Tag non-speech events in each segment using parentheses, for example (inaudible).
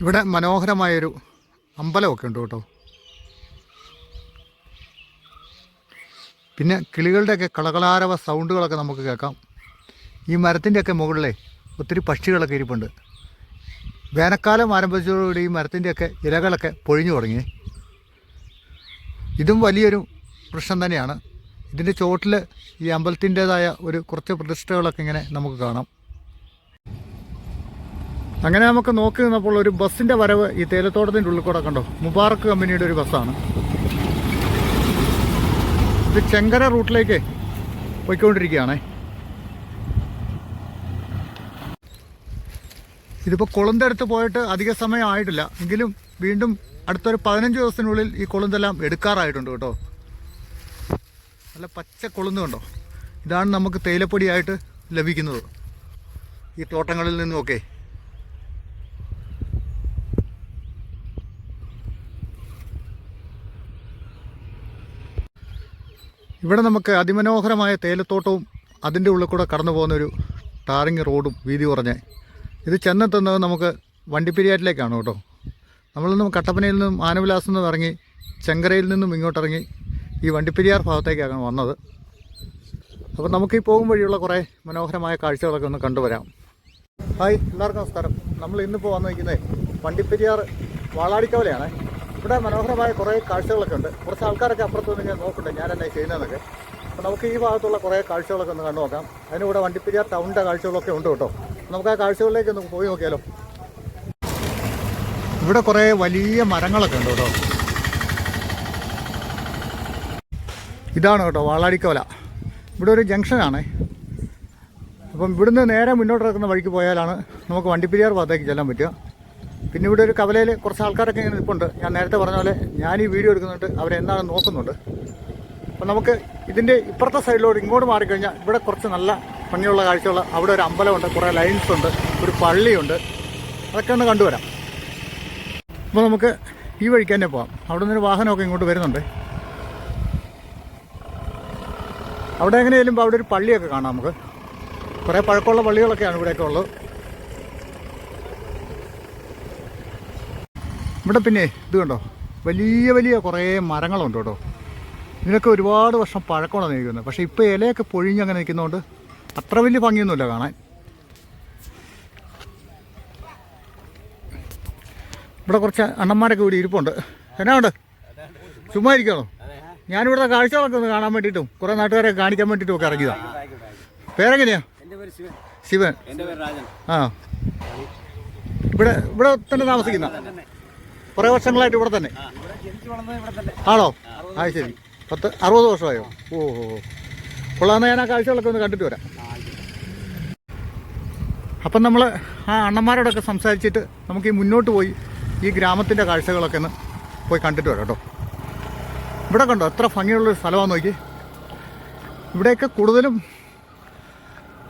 ഇവിടെ മനോഹരമായൊരു അമ്പലമൊക്കെ ഉണ്ട് കേട്ടോ. പിന്നെ കിളികളുടെയൊക്കെ കളകളാരവ സൗണ്ടുകളൊക്കെ നമുക്ക് കേൾക്കാം. ഈ മരത്തിന്റെയൊക്കെ മുകളിലെ ഒത്തിരി പക്ഷികളൊക്കെ ഇരിപ്പുണ്ട്. വേനൽക്കാലം ആരംഭിച്ചതോടുകൂടി ഈ മരത്തിന്റെയൊക്കെ ഇലകളൊക്കെ പൊഴിഞ്ഞു തുടങ്ങി. ഇതും വലിയൊരു പ്രശ്നം തന്നെയാണ്. ഇതിന്റെ ചുവട്ടിൽ ഈ അമ്പലത്തിന്റേതായ ഒരു കുറച്ച് പ്രതിഷ്ഠകളൊക്കെ ഇങ്ങനെ നമുക്ക് കാണാം. അങ്ങനെ നമുക്ക് നോക്കി നിന്നപ്പോൾ ഒരു ബസ്സിന്റെ വരവ് ഈ തേയിലത്തോട്ടത്തിന്റെ ഉള്ളിൽ കൂടെ കണ്ടോ? മുബാറക്ക് കമ്പനിയുടെ ഒരു ബസ്സാണ്. ഇത് ചെങ്കര റൂട്ടിലേക്ക് പോയിക്കൊണ്ടിരിക്കുകയാണേ. ഇതിപ്പോൾ കുളന്തെടുത്ത് പോയിട്ട് അധിക സമയം ആയിട്ടില്ല. എങ്കിലും വീണ്ടും അടുത്തൊരു പതിനഞ്ച് ദിവസത്തിനുള്ളിൽ ഈ കുളന്തെല്ലാം എടുക്കാറായിട്ടുണ്ട് കേട്ടോ. നല്ല പച്ച കൊളുന്ത് കണ്ടോ? ഇതാണ് നമുക്ക് തേയിലപ്പൊടിയായിട്ട് ലഭിക്കുന്നത്. ഈ തോട്ടങ്ങളിൽ നിന്നുമൊക്കെ. ഇവിടെ നമുക്ക് അതിമനോഹരമായ തേയിലത്തോട്ടവും അതിന്റെ ഉള്ളിൽ കൂടെ കടന്നു പോകുന്നൊരു ടാറിങ് റോഡും വീതി കുറഞ്ഞ് ഇത് ചെന്നെത്തുന്നത് നമുക്ക് വണ്ടിപ്പെരിയാറ്റിലേക്കാണ് കേട്ടോ. നമ്മളിൽ നിന്നും കട്ടപ്പനയിൽ നിന്നും ആനവിലാസിൽ നിന്നും ഇറങ്ങി ചെങ്കരയിൽ നിന്നും ഇങ്ങോട്ടിറങ്ങി ഈ വണ്ടിപ്പെരിയാർ ഭാഗത്തേക്കാണ് വന്നത്. അപ്പോൾ നമുക്ക് ഈ പോകും വഴിയുള്ള കുറേ മനോഹരമായ കാഴ്ചകളൊക്കെ ഒന്ന് കണ്ടുവരാം. ഹായ് എല്ലാവർക്കും നമസ്കാരം. നമ്മൾ ഇന്നിപ്പോൾ വന്നു വയ്ക്കുന്നത് വണ്ടിപ്പെരിയാർ വാളാടിക്കവലയാണ്. ഇവിടെ മനോഹരമായ കുറേ കാഴ്ചകളൊക്കെ ഉണ്ട്. കുറച്ച് ആൾക്കാരൊക്കെ അപ്പുറത്ത് നിന്ന് ഞാൻ നോക്കുന്നുണ്ട്. ഞാൻ എന്നെ ചെയ്യുന്നതൊക്കെ അപ്പോൾ നമുക്ക് ഈ ഭാഗത്തുള്ള കുറേ കാഴ്ചകളൊക്കെ ഒന്ന് കണ്ടു നോക്കാം. അതിനിവിടെ വണ്ടിപ്പെരിയാർ ടൗണിന്റെ കാഴ്ചകളൊക്കെ ഉണ്ട് കേട്ടോ. നമുക്ക് ആ കാഴ്ചകളിലേക്ക് ഒന്ന് പോയി നോക്കിയാലോ. ഇവിടെ കുറേ വലിയ മരങ്ങളൊക്കെ ഉണ്ട് കേട്ടോ. ഇതാണ് കേട്ടോ വാളാടിക്കോല. ഇവിടെ ഒരു ജംഗ്ഷനാണ്. അപ്പം ഇവിടുന്ന് നേരെ മുന്നോട്ട് നടക്കുന്ന വഴിക്ക് പോയാലാണ് നമുക്ക് വണ്ടിപ്പെരിയാർ ഭാഗത്തേക്ക് ചെല്ലാൻ പറ്റുക. പിന്നെ ഇവിടെ ഒരു കവലയിൽ കുറച്ച് ആൾക്കാരൊക്കെ ഇങ്ങനെ നിൽപ്പുണ്ട്. ഞാൻ നേരത്തെ പറഞ്ഞ പോലെ ഞാൻ ഈ വീഡിയോ എടുക്കുന്നുണ്ട്. അവരെന്താണ് നോക്കുന്നുണ്ട്. അപ്പം നമുക്ക് ഇതിന്റെ ഇപ്പുറത്തെ സൈഡിലോട്ട് ഇങ്ങോട്ട് മാറിക്കഴിഞ്ഞാൽ ഇവിടെ കുറച്ച് നല്ല ഭംഗിയുള്ള കാഴ്ചയുള്ള അവിടെ ഒരു അമ്പലമുണ്ട് കുറേ ലൈൻസ് ഉണ്ട് ഒരു പള്ളിയുണ്ട്. അതൊക്കെ ഒന്ന് കണ്ടുവരാം. അപ്പോൾ നമുക്ക് ഈ വഴിക്ക് തന്നെ പോകാം അവിടെ നിന്നൊരു വാഹനമൊക്കെ ഇങ്ങോട്ട് വരുന്നുണ്ട്. അവിടെ എങ്ങനെ ചെല്ലുമ്പോൾ അവിടെ ഒരു പള്ളിയൊക്കെ കാണാം നമുക്ക്. കുറേ പഴക്കമുള്ള പള്ളികളൊക്കെയാണ് ഇവിടെയൊക്കെ ഉള്ളത്. ഇവിടെ പിന്നെ ഇത് കണ്ടോ? വലിയ വലിയ കുറേ മരങ്ങളുണ്ട് കേട്ടോ. ഇതിനൊക്കെ ഒരുപാട് വർഷം പഴക്കമാണ് നിൽക്കുന്നത്. പക്ഷേ ഇപ്പോൾ ഇലയൊക്കെ പൊഴിഞ്ഞങ്ങനെ നിൽക്കുന്നതുകൊണ്ട് അത്ര വലിയ ഭംഗിയൊന്നുമില്ല കാണാൻ. ഇവിടെ കുറച്ച് അണ്ണന്മാരൊക്കെ കൂടി ഇരിപ്പുണ്ട്. എന്നാ ഉണ്ട്? ചുമ്മാ ഇരിക്കണോ ഞാനിവിടുത്തെ കാഴ്ചകളൊക്കെ ഒന്ന് കാണാൻ വേണ്ടിയിട്ടും കുറേ നാട്ടുകാരെ കാണിക്കാൻ വേണ്ടിയിട്ടും ഒക്കെ ഇറങ്ങിയതാണ് പേരെങ്ങനെയാ? ശിവൻ. ആ. ഇവിടെ ഇവിടെ തന്നെ താമസിക്കുന്ന. കുറേ വർഷങ്ങളായിട്ട് ഇവിടെ തന്നെ? ആണോ? ആ ശരി. പത്ത് അറുപത് വർഷമായോ? ഓ ഓ കൊള്ളാന്ന് ഞാൻ ആ കാഴ്ചകളൊക്കെ ഒന്ന് കണ്ടിട്ട് വരാം. അപ്പം നമ്മൾ ആ അണ്ണന്മാരോടൊക്കെ സംസാരിച്ചിട്ട് നമുക്ക് ഈ മുന്നോട്ട് പോയി ഈ ഗ്രാമത്തിന്റെ കാഴ്ചകളൊക്കെ ഒന്ന് പോയി കണ്ടിട്ട് വരാം കേട്ടോ. ഇവിടെ കണ്ടോ? എത്ര ഭംഗിയുള്ളൊരു സ്ഥലമാണെന്ന് നോക്കി. ഇവിടെയൊക്കെ കൂടുതലും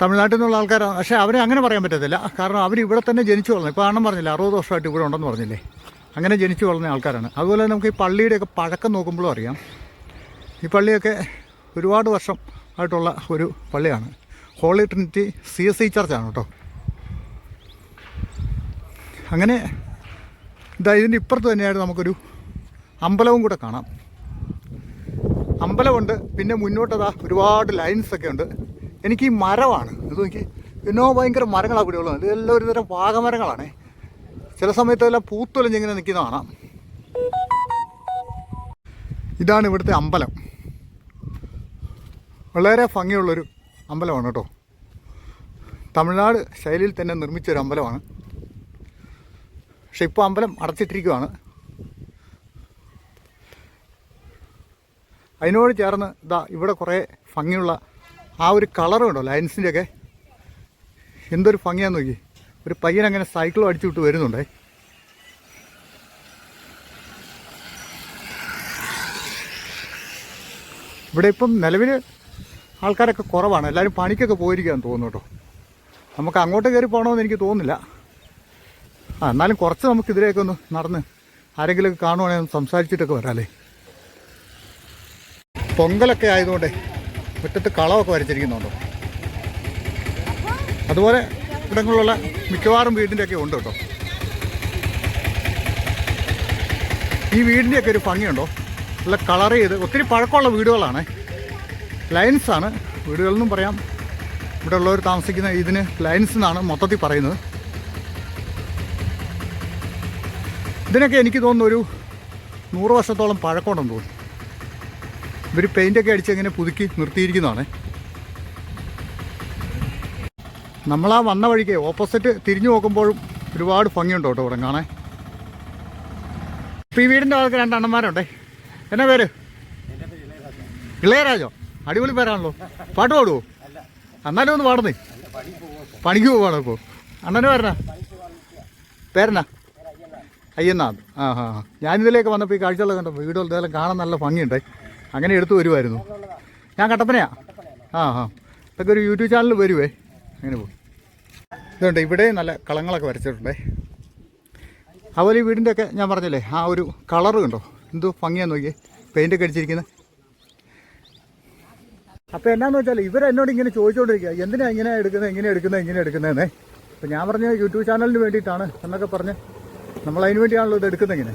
തമിഴ്നാട്ടിൽ നിന്നുള്ള ആൾക്കാരാണ്. പക്ഷേ അവരെ അങ്ങനെ പറയാൻ പറ്റത്തില്ല. കാരണം അവർ ഇവിടെ തന്നെ ജനിച്ചു വളർന്നു. ഇപ്പോൾ അണ്ണം പറഞ്ഞില്ല അറുപത് വർഷമായിട്ട് ഇവിടെ ഉണ്ടെന്ന് പറഞ്ഞില്ലേ? അങ്ങനെ ജനിച്ചു വളർന്ന ആൾക്കാരാണ്. അതുപോലെ നമുക്ക് ഈ പള്ളിയുടെയൊക്കെ പഴക്കം നോക്കുമ്പോഴും അറിയാം. ഈ പള്ളിയൊക്കെ ഒരുപാട് വർഷം ആയിട്ടുള്ള ഒരു പള്ളിയാണ്. Holy Trinity C S I ചർച്ചാണ് കേട്ടോ. അങ്ങനെ ഇതാ ഇതിന്റെ ഇപ്പുറത്ത് തന്നെയായിട്ട് നമുക്കൊരു അമ്പലവും കൂടെ കാണാം. അമ്പലമുണ്ട്. പിന്നെ മുന്നോട്ടതാ ഒരുപാട് ലൈൻസ് ഒക്കെ ഉണ്ട്. എനിക്ക് ഈ മരമാണ് ഇത് നോക്കി എന്നോ ഭയങ്കര മരങ്ങളാണ് ഇവിടെ ഉള്ളത് ഇതെല്ലാം ഒരുതരം തരം വാഗമരങ്ങളാണേ. ചില സമയത്ത് എല്ലാം പൂത്തൊലിഞ്ഞിങ്ങനെ നിൽക്കുന്ന കാണാം. ഇതാണ് ഇവിടുത്തെ അമ്പലം. വളരെ ഭംഗിയുള്ളൊരു അമ്പലമാണ് കേട്ടോ. തമിഴ്നാട് ശൈലിയിൽ തന്നെ നിർമ്മിച്ചൊരു അമ്പലമാണ്. പക്ഷെ ഇപ്പോൾ അമ്പലം അടച്ചിട്ടിരിക്കുകയാണ് അതിനോട് ചേർന്ന് ഇതാ ഇവിടെ കുറേ ഭംഗിയുള്ള ആ ഒരു കളറുണ്ടോ ലൈൻസിന്റെയൊക്കെ? എന്തൊരു ഭംഗിയാന്ന് നോക്കി ഒരു പയ്യൻ അങ്ങനെ സൈക്കിളും അടിച്ചു വിട്ട് വരുന്നുണ്ടേ. ഇവിടെ ഇപ്പം നിലവിൽ ആൾക്കാരൊക്കെ കുറവാണ്. എല്ലാവരും പണിക്കൊക്കെ പോയിരിക്കുകയെന്ന് തോന്നുന്നു കേട്ടോ. നമുക്ക് അങ്ങോട്ട് കയറി പോകണമെന്ന് എനിക്ക് തോന്നുന്നില്ല. ആ എന്നാലും കുറച്ച് നമുക്ക് ഒന്ന് നടന്ന് ആരെങ്കിലുമൊക്കെ കാണുവാണെങ്കിൽ ഒന്ന് സംസാരിച്ചിട്ടൊക്കെ വരാമല്ലേ പൊങ്കലൊക്കെ ആയതുകൊണ്ട് മുറ്റത്ത് കളമൊക്കെ വരച്ചിരിക്കുന്നുണ്ടോ. അതുപോലെ ഇവിടങ്ങളിലുള്ള മിക്കവാറും വീടിന്റെയൊക്കെ ഉണ്ട് കേട്ടോ. ഈ വീടിന്റെയൊക്കെ ഒരു ഭംഗിയുണ്ടോ? നല്ല കളർ ചെയ്ത് ഒത്തിരി പഴക്കമുള്ള വീടുകളാണ്. ലൈൻസാണ് വീടുകളെന്നും പറയാം. ഇവിടെ ഉള്ളവർ താമസിക്കുന്ന ഇതിന് ലൈൻസ് എന്നാണ് മൊത്തത്തിൽ പറയുന്നത്. ഇതിനൊക്കെ എനിക്ക് തോന്നുന്നു ഒരു നൂറ് വർഷത്തോളം പഴക്കമുണ്ടെന്ന് തോന്നുന്നു. ഇവർ പെയിന്റൊക്കെ അടിച്ച് ഇങ്ങനെ പുതുക്കി നിർത്തിയിരിക്കുന്നതാണ്. നമ്മളാ വന്ന വഴിക്ക് ഓപ്പോസിറ്റ് തിരിഞ്ഞു നോക്കുമ്പോഴും ഒരുപാട് ഭംഗിയുണ്ട് കേട്ടോ ഇവിടെ കാണാൻ. ഈ വീടിന്റെ ആൾക്ക് രണ്ട് അണ്ണന്മാരുണ്ടേ. എന്നാ പേര്? ഇളയരാജ. അടിപൊളി പേരാണല്ലോ. പാട്ട് പാടുവോ? എന്നാലും ഒന്ന് പാടുന്നേ. പണിക്ക് പോവാണ് ഇപ്പോൾ അണ്ണന് പേരനാ പേരനാ അയ്യന്നാഥ്. ആ ഹാ ഞാനിതിലേക്ക് വന്നപ്പോൾ ഈ കാഴ്ചകളൊക്കെ കണ്ടോ വീടുകൾ ഇതെല്ലാം കാണാൻ നല്ല ഭംഗിയുണ്ടേ. അങ്ങനെ എടുത്തു വരുമായിരുന്നു ഞാൻ കട്ടപ്പനയാ? ആ ഹാ ഇതൊക്കെ ഒരു യൂട്യൂബ് ചാനൽ വരുവേ. അങ്ങനെ പോകും ഇതുണ്ട് ഇവിടെ നല്ല കളങ്ങളൊക്കെ വരച്ചിട്ടുണ്ടേ. അതുപോലെ ഈ വീടിന്റെ ഒക്കെ ഞാൻ പറഞ്ഞില്ലേ ആ ഒരു കളർ കണ്ടോ? എന്തോ ഭംഗിയാന്ന് നോക്കിയേ പെയിന്റൊക്കെ അടിച്ചിരിക്കുന്നത് അപ്പോൾ എന്നാന്ന് വെച്ചാൽ ഇവരെന്നോട് ഇങ്ങനെ ചോദിച്ചുകൊണ്ടിരിക്കുക എന്തിനാ ഇങ്ങനെ എടുക്കുന്നത് എങ്ങനെ എടുക്കുന്നത് എങ്ങനെ എടുക്കുന്നതെന്നേ അപ്പോൾ ഞാൻ പറഞ്ഞ യൂട്യൂബ് ചാനലിന് വേണ്ടിയിട്ടാണ് എന്നൊക്കെ പറഞ്ഞ് നമ്മൾ അതിന് വേണ്ടിയാണല്ലോ ഇത് എടുക്കുന്നത് ഇങ്ങനെ.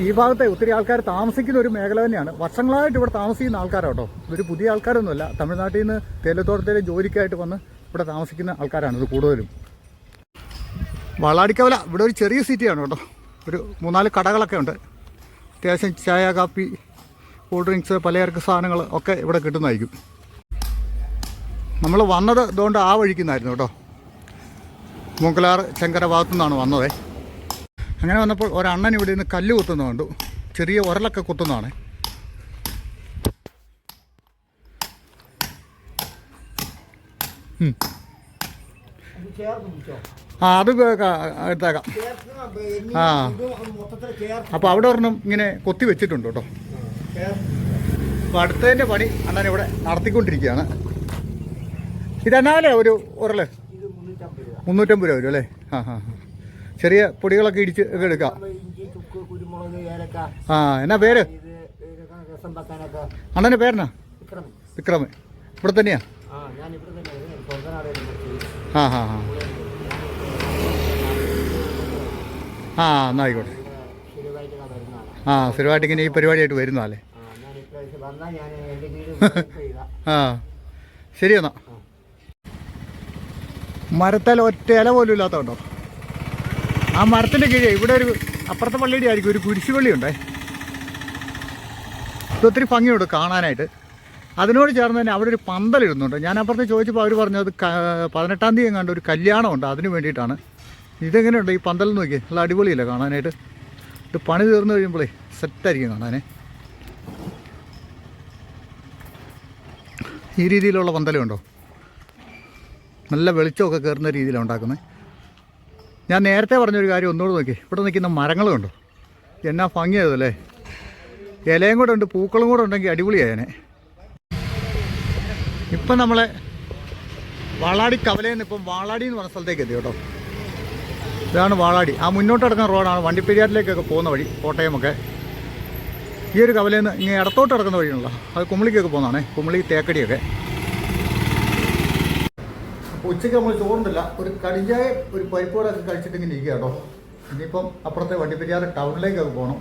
ഈ ഭാഗത്തെ ഒത്തിരി ആൾക്കാർ താമസിക്കുന്ന ഒരു മേഖല തന്നെയാണ്. വർഷങ്ങളായിട്ട് ഇവിടെ താമസിക്കുന്ന ആൾക്കാരാട്ടോ. ഇതൊരു പുതിയ ആൾക്കാരൊന്നുമല്ല. തമിഴ്നാട്ടിൽ നിന്ന് തേയിലത്തോട്ടത്തിലെ ജോലിക്കായിട്ട് വന്ന് ഇവിടെ താമസിക്കുന്ന ആൾക്കാരാണ് ഇത് കൂടുതലും. വളാടിക്കവല ഇവിടെ ഒരു ചെറിയ സിറ്റിയാണ് കേട്ടോ. ഒരു മൂന്നാൽ കടകളൊക്കെ ഉണ്ട്. അത്യാവശ്യം ചായ കാപ്പി കൂൾ ഡ്രിങ്ക്സ് പലചരക്ക് സാധനങ്ങൾ ഒക്കെ ഇവിടെ കിട്ടുന്നതായിരിക്കും. നമ്മൾ വന്നത് ഇതുകൊണ്ട് ആ വഴിക്കുന്നായിരുന്നു കേട്ടോ. മൂക്കലാർ ചെങ്കര ഭാഗത്തു നിന്നാണ് വന്നതേ. അങ്ങനെ വന്നപ്പോൾ ഒരണ്ണൻ ഇവിടെ നിന്ന് കല്ല് കുത്തുന്നത് കണ്ടു. ചെറിയ ഉരലൊക്കെ കുത്തുന്നതാണ്. ആ അത് എടുത്തേക്കാം. ആ. അപ്പോൾ അവിടെ ഒരെണ്ണം ഇങ്ങനെ കൊത്തി വെച്ചിട്ടുണ്ട് കേട്ടോ. അപ്പം അപ്പോൾ അടുത്തതിന്റെ പണി അണ്ണൻ ഇവിടെ നടത്തിക്കൊണ്ടിരിക്കുകയാണ്. ഇതെന്നാലേ ഒരു ഉരൽ മുന്നൂറ്റമ്പത് രൂപ വരും അല്ലേ? ആ ആ ആ. ചെറിയ പൊടികളൊക്കെ ഇടിച്ച് ഒക്കെ എടുക്കാം. ആ എന്നാ പേര്? അണ്ണന്റെ അണ്ണന്റെ പേരെന്നാ? വിക്രം. വിക്രമ് ഇവിടെ തന്നെയാ? ആ ആ ഹാ ഹാ ആ എന്നാ ആയിക്കോട്ടെ. ആ സ്ഥിരമായിട്ട് ഇങ്ങനെ ഈ പരിപാടിയായിട്ട് വരുന്നതല്ലേ ആ വീട് (laughs) ചെയ്താ. ആ ശരി എന്നാ. മരത്തിൽ ഒറ്റ ഇല പോലും ഇല്ലാത്തതുണ്ടോ? ആ മരത്തിന്റെ കീഴേ ഇവിടെ ഒരു അപ്പുറത്തെ പള്ളിയുടെ ആയിരിക്കും ഒരു കുരിശുപള്ളി ഉണ്ടേ. ഇത് ഒത്തിരി ഭംഗിയുണ്ട് കാണാനായിട്ട്. അതിനോട് ചേർന്ന് തന്നെ അവിടെ ഒരു പന്തലിടുന്നുണ്ട് ഞാൻ അപ്പുറത്ത് ചോദിച്ചപ്പോൾ അവർ പറഞ്ഞത് ക- പതിനെട്ടാം തീയതി കണ്ട ഒരു കല്യാണമുണ്ട് അതിന് വേണ്ടിയിട്ടാണ്. ഇതെങ്ങനെയുണ്ട് ഈ പന്തൽ നോക്കി നല്ല അടിപൊളിയില്ല കാണാനായിട്ട്? ഇത് പണി തീർന്നു കഴിയുമ്പോഴേ സെറ്റായിരിക്കും കാണാനേ. ഈ രീതിയിലുള്ള പന്തലുണ്ടോ? നല്ല വെളിച്ചമൊക്കെ കയറുന്ന രീതിയിലാണ് ഉണ്ടാക്കുന്നത് ഞാൻ നേരത്തെ പറഞ്ഞൊരു കാര്യം ഒന്നുകൂടെ നോക്കി. ഇവിടെ നിൽക്കുന്ന മരങ്ങൾ കണ്ടു? എന്നാ ഭംഗിയായതല്ലേ ഇലയും കൂടെ ഉണ്ട് പൂക്കളും കൂടെ ഉണ്ടെങ്കിൽ അടിപൊളിയായനെ ഇപ്പം നമ്മളെ വാളാടി കവലയിൽ നിന്ന് ഇപ്പം വാളാടി എന്ന് പറഞ്ഞ സ്ഥലത്തേക്ക് എത്തി കേട്ടോ. ഇതാണ് വാളാടി. ആ മുന്നോട്ട് കിടക്കുന്ന റോഡാണ് വണ്ടിപ്പെരിയാറിലേക്കൊക്കെ പോകുന്ന വഴി കോട്ടയമൊക്കെ. ഈ ഒരു കവലയിൽ നിന്ന് ഇങ്ങനെ ഇടത്തോട്ട് കിടക്കുന്ന വഴിയാണല്ലോ. അത് കുമളിക്കൊക്കെ പോകുന്നതാണേ കുമളി തേക്കടിയൊക്കെ. ഉച്ചയ്ക്ക് നമ്മൾ ചോറുണ്ടല്ല ഒരു കടിഞ്ചായ ഒരു പരിപ്പോടൊക്കെ കഴിച്ചിട്ട് ഇങ്ങനെ ഇരിക്കുക കേട്ടോ. ഇനിയിപ്പം അപ്പുറത്തെ വണ്ടിപ്പെരിയാറ് ടൗണിലേക്കൊക്കെ പോകണം.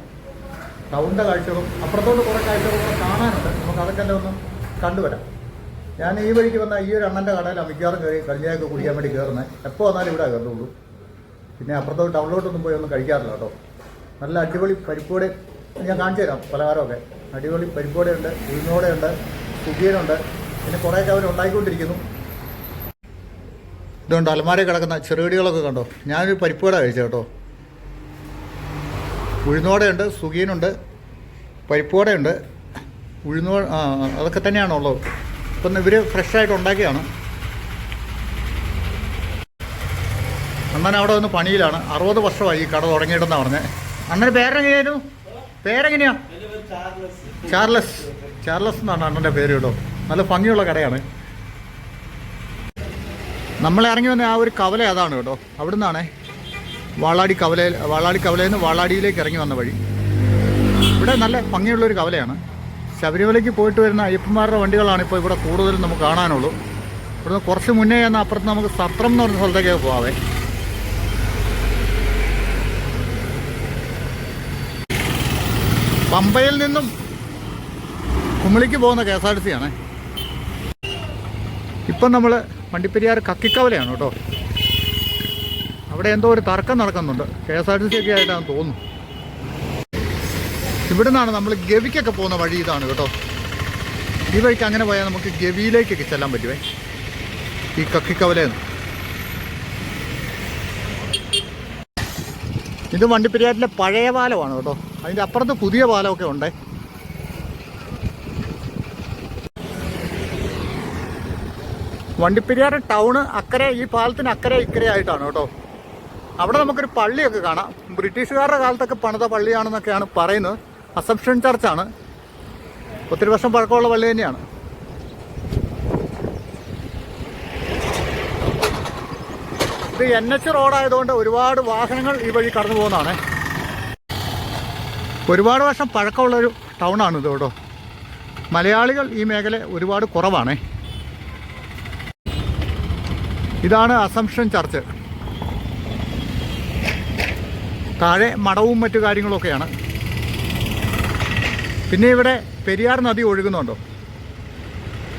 ടൗണിന്റെ കാഴ്ചകളും അപ്പുറത്തോട്ട് കുറേ കാഴ്ചകളും കൂടെ കാണാനുണ്ട്. നമുക്ക് അതൊക്കെ തന്നെ ഒന്ന് കണ്ടുവരാം. ഞാൻ ഈ വഴിക്ക് വന്ന ഈ ഒരു അണ്ണന്റെ കടയിലാണ് മിക്കവാറും കയറി കടിഞ്ചായൊക്കെ കുടിക്കാൻ വേണ്ടി കയറുന്നത്. എപ്പോൾ വന്നാലും ഇവിടെ കയറുള്ളൂ പിന്നെ അപ്പുറത്തോട്ട് ടൗണിലോട്ടൊന്നും പോയി ഒന്നും കഴിക്കാറില്ല കേട്ടോ. നല്ല അടിപൊളി പരിപ്പോടെ ഞാൻ കാണിച്ചു തരാം പലഹാരമൊക്കെ. അടിപൊളി പരിപ്പോടെയുണ്ട് ഉഴുന്നോടെയുണ്ട് സുഖിയനുണ്ട് പിന്നെ കുറേയൊക്കെ അവർ ഉണ്ടാക്കിക്കൊണ്ടിരിക്കുന്നു. ഇതുകൊണ്ട് അലമാരയിൽ കിടക്കുന്ന ചെറുകടികളൊക്കെ കണ്ടോ? ഞാനൊരു പരിപ്പുവട കഴിച്ചു കേട്ടോ. ഉഴുന്നോടയുണ്ട് സുഖീനുണ്ട് പരിപ്പുവടയുണ്ട് ഉഴുന്നോ ആ അതൊക്കെ തന്നെയാണുള്ളത് ഇപ്പം ഇവർ ഫ്രഷായിട്ട് ഉണ്ടാക്കിയാണ് അണ്ണൻ അവിടെ വന്ന് പണിയിലാണ്. അറുപത് വർഷമായി ഈ കട തുടങ്ങിയിട്ടെന്നാണ് പറഞ്ഞത് അണ്ണന് പേരെങ്ങനെയായിരുന്നു? പേരെങ്ങനെയാ? ചാർലസ്. ചാർലസ്. എന്നാണ് അണ്ണന്റെ പേര് കേട്ടോ. നല്ല ഭംഗിയുള്ള കടയാണ്. നമ്മൾ ഇറങ്ങി വന്ന ആ ഒരു കവല അതാണ് കേട്ടോ. അവിടെ നിന്നാണേ വാളാടി കവലയിൽ വാളാടി കവലയിൽ നിന്ന് വാളാടിയിലേക്ക് ഇറങ്ങി വന്ന വഴി. ഇവിടെ നല്ല ഭംഗിയുള്ളൊരു കവലയാണ്. ശബരിമലയ്ക്ക് പോയിട്ട് വരുന്ന അയ്യപ്പന്മാരുടെ വണ്ടികളാണ് ഇപ്പോൾ ഇവിടെ കൂടുതലും നമുക്ക് കാണാനുള്ളൂ. ഇവിടുന്ന് കുറച്ച് മുന്നേ ചെന്ന അപ്പുറത്ത് നമുക്ക് സത്രം എന്ന് പറഞ്ഞ സ്ഥലത്തേക്ക് പോവാവേ. പമ്പയിൽ നിന്നും കുമിളിക്ക് പോകുന്ന K S R T C ആണ്. ഇപ്പം നമ്മൾ വണ്ടിപ്പെരിയാർ കക്കിക്കവലയാണ് കേട്ടോ. അവിടെ എന്തോ ഒരു തർക്കം നടക്കുന്നുണ്ട്. K S R T C ഒക്കെ ആയിട്ടാണ് തോന്നുന്നു. നിന്നാണ് നമ്മൾ ഗവിക്കൊക്കെ പോകുന്ന വഴി ഇതാണ് കേട്ടോ. ഈ വഴിക്ക് അങ്ങനെ പോയാൽ നമുക്ക് ഗവിയിലേക്കൊക്കെ ചെല്ലാൻ പറ്റുമേ ഈ കക്കിക്കവലയിൽ ഇത് വണ്ടിപ്പെരിയാറ്റിലെ പഴയ പാലമാണ് കേട്ടോ. അതിന്റെ അപ്പുറത്ത് പുതിയ പാലമൊക്കെ ഉണ്ടേ. വണ്ടിപ്പെരിയാർ ടൗണ് അക്കരെ ഈ പാലത്തിന് അക്കരെ ഇക്കരെ ആയിട്ടാണ് കേട്ടോ. അവിടെ നമുക്കൊരു പള്ളിയൊക്കെ കാണാം. ബ്രിട്ടീഷുകാരുടെ കാലത്തൊക്കെ പണിത പള്ളിയാണെന്നൊക്കെയാണ് പറയുന്നത്. അസംഷൻ ചർച്ചാണ്. ഒത്തിരി വർഷം പഴക്കമുള്ള പള്ളി തന്നെയാണ്. ഇത് എൻ എച്ച് റോഡായതുകൊണ്ട് ഒരുപാട് വാഹനങ്ങൾ ഈ വഴി കടന്നു പോകുന്നതാണ്. ഒരുപാട് വർഷം പഴക്കമുള്ളൊരു ടൗണാണ് കേട്ടോ. മലയാളികൾ ഈ മേഖല ഒരുപാട് കുറവാണേ. ഇതാണ് അസംഷൻ ചർച്ച്. താഴെ മടവും മറ്റു കാര്യങ്ങളൊക്കെയാണ്. പിന്നെ ഇവിടെ പെരിയാർ നദി ഒഴുകുന്നുണ്ടോ.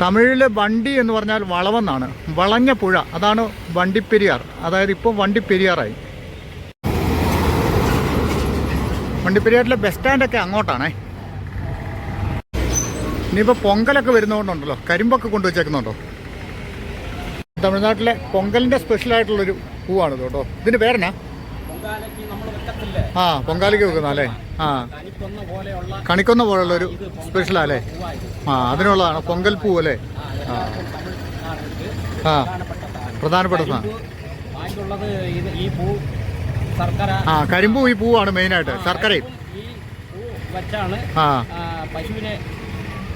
തമിഴിൽ വണ്ടി എന്ന് പറഞ്ഞാൽ വളവെന്നാണ്. വളഞ്ഞ പുഴ അതാണ് വണ്ടിപ്പെരിയാർ. അതായത് ഇപ്പം വണ്ടിപ്പെരിയാറായി. വണ്ടിപ്പെരിയാറിലെ ബസ് സ്റ്റാൻഡൊക്കെ അങ്ങോട്ടാണേ. ഇനിയിപ്പോൾ പൊങ്കലൊക്കെ വരുന്നതുകൊണ്ടുണ്ടല്ലോ കരിമ്പൊക്കെ കൊണ്ടുവച്ചേക്കുന്നുണ്ടോ? തമിഴ്നാട്ടിലെ പൊങ്കലിന്റെ സ്പെഷ്യലായിട്ടുള്ളൊരു പൂവാണ് കേട്ടോ. ഇതിന്റെ പേരെന്നാ? ആ പൊങ്കാലിക്ക് വെക്കുന്ന അല്ലേ? ആ. കണിക്കൊന്ന പോലുള്ള ഒരു സ്പെഷ്യലാ അല്ലേ ആ അതിനുള്ളതാണ് പൊങ്കൽ പൂ അല്ലേ? ആ. ആ. പ്രധാനപ്പെട്ട സാധനം. ആ കരിമ്പൂ ഈ പൂവാണ് മെയിനായിട്ട് ശർക്കരയും. ആ, പശുവിനെ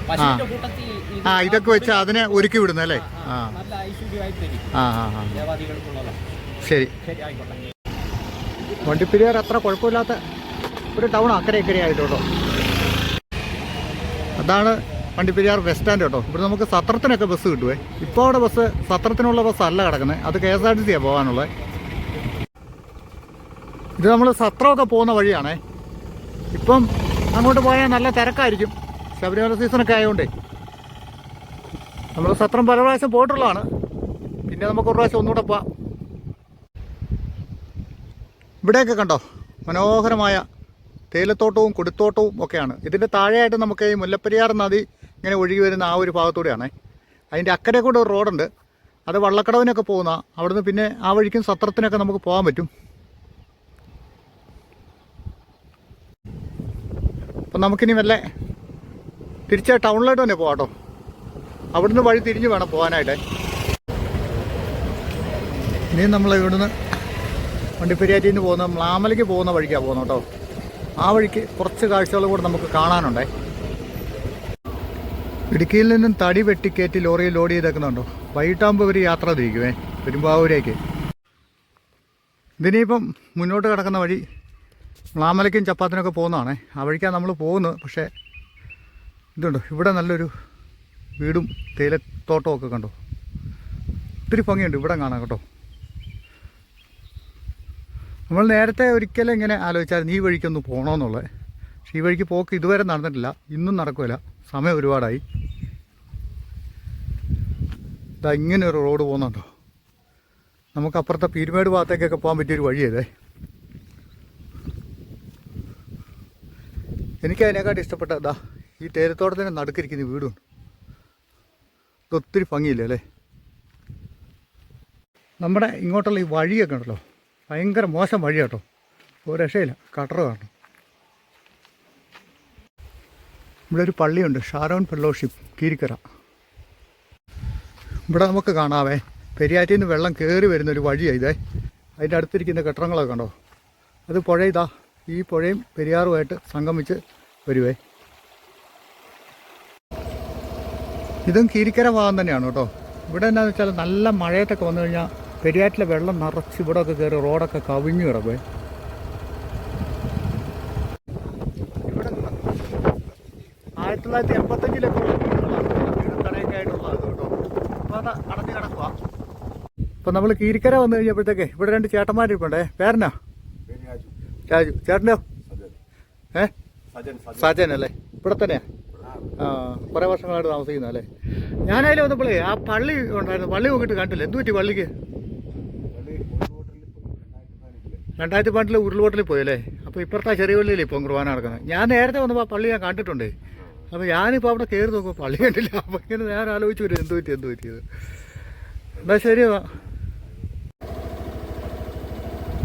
പശുവിന്റെ കൂട്ടത്തിൽ ആ ഇതൊക്കെ വെച്ച് അതിനെ ഒരുക്കി വിടുന്നത് അല്ലേ? ആ, ആ. നല്ല ഐശ്വര്യമായി തരും ആ ആ ആ. ദേവാദികൾക്കുള്ളതാണ് ശരി. ശരി ആയിക്കോട്ടെ വണ്ടിപ്പെരിയാർ അത്ര കുഴപ്പമില്ലാത്ത ഒരു ടൗൺ അക്കരെ ഇക്കരെ ആയിട്ട് കേട്ടോ അതാണ് വണ്ടിപ്പെരിയാർ ബസ് സ്റ്റാൻഡ് കേട്ടോ ഇവിടെ നമുക്ക് സത്രത്തിനൊക്കെ ബസ് കിട്ടുവേ. ഇപ്പോൾ അവിടെ ബസ് സത്രത്തിനുള്ള ബസ് അല്ല കിടക്കുന്നത്. അത് കെ എസ് ആർ ടി സിയാണ് പോകാനുള്ളത് ഇത് നമ്മൾ സത്രമൊക്കെ പോകുന്ന വഴിയാണേ. ഇപ്പം അങ്ങോട്ട് പോയാൽ നല്ല തിരക്കായിരിക്കും. ശബരിമല സീസണൊക്കെ ആയതുകൊണ്ടേ നമ്മൾ സത്രം പല പ്രാവശ്യം പോയിട്ടുള്ളതാണ്. പിന്നെ നമുക്ക് ഒരു പ്രാവശ്യം ഒന്നുകൂടെ പോവാം. ഇവിടെയൊക്കെ കണ്ടോ? മനോഹരമായ തേയിലത്തോട്ടവും കുടിത്തോട്ടവും ഒക്കെയാണ്. ഇതിന്റെ താഴെയായിട്ട് നമുക്ക് ഈ മുല്ലപ്പെരിയാർ നദി ഇങ്ങനെ ഒഴുകി വരുന്ന ആ ഒരു ഭാഗത്തൂടെയാണ്. അതിന്റെ അക്കരെ കൂടെ ഒരു റോഡുണ്ട്. അത് വള്ളക്കടവിനൊക്കെ പോകുന്ന അവിടുന്ന് പിന്നെ ആ വഴിക്കും സത്രത്തിനൊക്കെ നമുക്ക് പോകാൻ പറ്റും. അപ്പം നമുക്കിനി വല്ലേ തിരിച്ച് ടൗണിലോട്ട് തന്നെ പോകാട്ടോ കേട്ടോ അവിടുന്ന് വഴി തിരിഞ്ഞ് വേണം പോകാനായിട്ട് ഇനി നമ്മൾ ഇവിടുന്ന് വണ്ടിപ്പെരിയാറ്റിൽ നിന്ന് പോകുന്ന മ്ലാമലയ്ക്ക് പോകുന്ന വഴിക്കാണ് പോകുന്നത് കേട്ടോ. ആ വഴിക്ക് കുറച്ച് കാഴ്ചകൾ കൂടെ നമുക്ക് കാണാനുണ്ടേ. ഇടുക്കിയിൽ നിന്നും തടി വെട്ടിക്കയറ്റി ലോറിയിൽ ലോഡ് ചെയ്തേക്കുന്നുണ്ടോ. വൈകിട്ടാകുമ്പോൾ ഇവർ യാത്ര തിരിക്കുവേ പെരുമ്പാവൂരേക്ക്. ഇതിനിപ്പം മുന്നോട്ട് കിടക്കുന്ന വഴി മ്ലാമലയ്ക്കും ചപ്പാത്തിനൊക്കെ പോകുന്നതാണേ. ആ വഴിക്കാണ് നമ്മൾ പോകുന്നത് പക്ഷേ ഇതുണ്ടോ? ഇവിടെ നല്ലൊരു വീടും തേയിലത്തോട്ടവും ഒക്കെ കണ്ടോ? ഒത്തിരി ഭംഗിയുണ്ട്. ഇവിടെ കാണാം കേട്ടോ. നമ്മൾ നേരത്തെ ഒരിക്കലും ഇങ്ങനെ ആലോചിച്ചായിരുന്നു ഈ വഴിക്കൊന്ന് പോകണമെന്നുള്ളത് പക്ഷേ ഈ വഴിക്ക് പോക്ക് ഇതുവരെ നടന്നിട്ടില്ല. ഇന്നും നടക്കില്ല സമയം ഒരുപാടായി. ഇതാ ഇങ്ങനെ ഒരു റോഡ് പോകുന്നുണ്ടോ? നമുക്ക് അപ്പുറത്തെ പീരുമേട് ഭാഗത്തേക്കൊക്കെ പോകാൻ പറ്റിയൊരു വഴിയതേ എനിക്ക് അതിനെക്കാട്ടി ഇഷ്ടപ്പെട്ട ഇതാ ഈ തേരത്തോട്ടത്തിന്റെ നടുക്കിരിക്കുന്ന വീടുണ്ട്. ഇതൊത്തിരി ഭംഗിയില്ലേ അല്ലേ? നമ്മുടെ ഇങ്ങോട്ടുള്ള ഈ വഴിയൊക്കെ ഉണ്ടല്ലോ. ഭയങ്കര മോശം വഴി കേട്ടോ. ഒരു രക്ഷയില്ല. കട്ടറ് കാണണം ഇവിടെ ഒരു പള്ളിയുണ്ട്. Sharon fellowship Keerikkara. ഇവിടെ നമുക്ക് കാണാവേ. പെരിയാറ്റിൽ നിന്ന് വെള്ളം കയറി വരുന്ന ഒരു വഴിയാണ് ഇതേ. അതിന്റെ അടുത്തിരിക്കുന്ന കെട്ടിടങ്ങളൊക്കെ കണ്ടോ? അത് പുഴ ഇതാ. ഈ പുഴയും പെരിയാറുമായിട്ട് സംഗമിച്ച് വരുവേ. ഇതും കീരിക്കര ഭാഗം തന്നെയാണ് കേട്ടോ. ഇവിടെ എന്നാന്ന് വെച്ചാൽ നല്ല മഴയത്തൊക്കെ വന്നു കഴിഞ്ഞാൽ പെരിയാറ്റിലെ വെള്ളം നിറച്ച് ഇവിടെ ഒക്കെ കയറി റോഡൊക്കെ കവിഞ്ഞു കിടക്കുവേ. ഇവിടെ ആയിരത്തി തൊള്ളായിരത്തി എൺപത്തഞ്ചിലൊക്കെ ഉള്ള വീടുകളാണ് വീടും കടയൊക്കെ ആയിട്ടുള്ളത് കേട്ടോ. അപ്പോൾ അത് അടഞ്ഞു കിടക്കുക ഇപ്പം നമ്മൾ കീരിക്കര വന്നു കഴിഞ്ഞപ്പോഴത്തേക്ക് ഇവിടെ രണ്ട് ചേട്ടന്മാരിപ്പുണ്ടേ പേരനാ രാജു. ചേട്ടന്റെയോ ഏ? സജൻ അല്ലേ? ഇവിടെ തന്നെയാ? കുറേ വർഷങ്ങളായിട്ട് താമസിക്കുന്ന അല്ലേ? ഞാനതിൽ വന്നപ്പോഴേ ആ പള്ളി ഉണ്ടായിരുന്നു. പള്ളി നോക്കിയിട്ട് കണ്ടില്ല? എന്ത് പറ്റി പള്ളിക്ക്? രണ്ടായിരത്തി പണ്ടിൽ ഉരുൾപൊട്ടലിൽ പോയല്ലേ? അപ്പോൾ ഇപ്പുറത്തെ ചെറിയ പള്ളിയില്ലേ ഇപ്പം കുർബാന നടക്കുന്നത്. ഞാൻ നേരത്തെ വന്നപ്പോൾ ആ പള്ളി ഞാൻ കണ്ടിട്ടുണ്ട്. അപ്പോൾ ഞാനിപ്പോൾ അവിടെ കയറി നോക്കുമ്പോൾ പള്ളി കണ്ടില്ല. അപ്പോൾ ഇങ്ങനെ ഞാൻ ആലോചിച്ചു വരും എന്ത് പറ്റി എന്ത് പറ്റിയത് എന്നാൽ ശരി.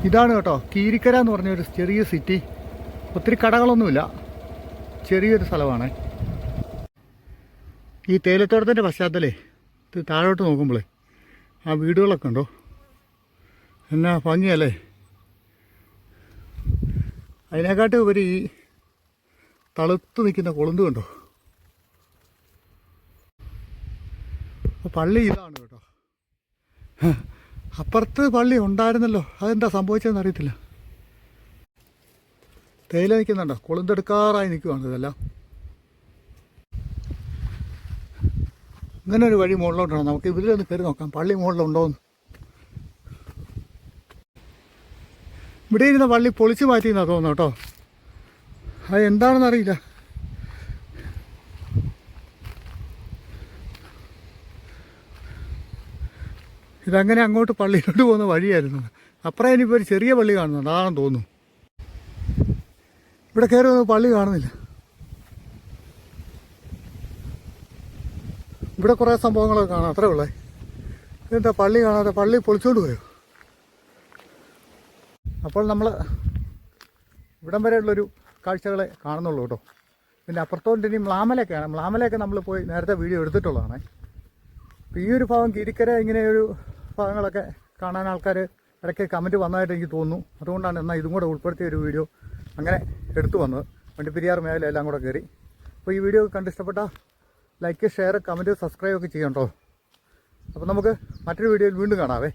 ഇതാണ് കേട്ടോ കീരിക്കര എന്ന് പറഞ്ഞൊരു ചെറിയ സിറ്റി ഒത്തിരി കടകളൊന്നുമില്ല. ചെറിയൊരു സ്ഥലമാണ്. ഈ തേയിലത്തോട്ടത്തിന്റെ പശ്ചാത്തലേ ഇത് താഴോട്ട് നോക്കുമ്പോളേ ആ വീടുകളൊക്കെ ഉണ്ടോ? എന്നാ ഭംഗിയല്ലേ? അതിനെക്കാട്ടും ഉപരി ഈ തളുത്ത് നിൽക്കുന്ന കൊളുന്ത് കണ്ടോ? പള്ളി ഇതാണ് കേട്ടോ. അപ്പുറത്ത് പള്ളി ഉണ്ടായിരുന്നല്ലോ. അതെന്താ സംഭവിച്ചതെന്ന് അറിയത്തില്ല. തേയില നിൽക്കുന്നുണ്ടോ? കൊളുന്തെടുക്കാറായി നിൽക്കുവാണ് ഇതെല്ലാം. ഇങ്ങനെ ഒരു വഴി മുകളിലോട്ടാണ്. നമുക്ക് ഇതിലൊന്ന് കയറി നോക്കാം. പള്ളി മുകളിലുണ്ടോന്ന്. ഇവിടെ ഇരുന്ന പള്ളി പൊളിച്ചു മാറ്റിയെന്നാണ് തോന്നുന്നു കേട്ടോ. അത് എന്താണെന്ന് അറിയില്ല. ഇതങ്ങനെ അങ്ങോട്ട് പള്ളിയിലോട്ട് പോകുന്ന വഴിയായിരുന്നു. അപ്പുറം ഇനിയിപ്പോൾ ഒരു ചെറിയ പള്ളി കാണുന്നുണ്ട്. അതാണെന്ന് തോന്നുന്നു. ഇവിടെ കയറി പള്ളി കാണുന്നില്ല. ഇവിടെ കുറേ സംഭവങ്ങളൊക്കെ കാണാം. അത്രേ ഉള്ളേ. എന്താ പള്ളി കാണാതെ പള്ളി പൊളിച്ചോണ്ട് പോയോ? അപ്പോൾ നമ്മൾ ഇവിടം വരെയുള്ളൊരു കാഴ്ചകളെ കാണുന്നുള്ളൂ കേട്ടോ. പിന്നെ അപ്പുറത്തോട്ട് ഇനി മ്ലാമലയൊക്കെയാണ് മ്ലാമലയൊക്കെ നമ്മൾ പോയി നേരത്തെ വീഡിയോ എടുത്തിട്ടുള്ളതാണ്. അപ്പോൾ ഈ ഒരു ഭാഗം കിരിക്കര ഇങ്ങനെയൊരു ഭാഗങ്ങളൊക്കെ കാണാൻ ആൾക്കാർ ഇടയ്ക്ക് കമന്റ് വന്നതായിട്ട് എനിക്ക് തോന്നുന്നു. അതുകൊണ്ടാണ് എന്നാൽ ഇതും കൂടെ ഉൾപ്പെടുത്തിയ ഒരു വീഡിയോ അങ്ങനെ എടുത്തു വന്നത്. വണ്ടിപ്പെരിയാർ മേഖല എല്ലാം കൂടെ കയറി. അപ്പോൾ ഈ വീഡിയോ കണ്ട് ഇഷ്ടപ്പെട്ട ലൈക്ക് ഷെയർ കമന്റ് സബ്സ്ക്രൈബ് ഒക്കെ ചെയ്യണം കേട്ടോ അപ്പോൾ നമുക്ക് മറ്റൊരു വീഡിയോയിൽ വീണ്ടും കാണാവേ.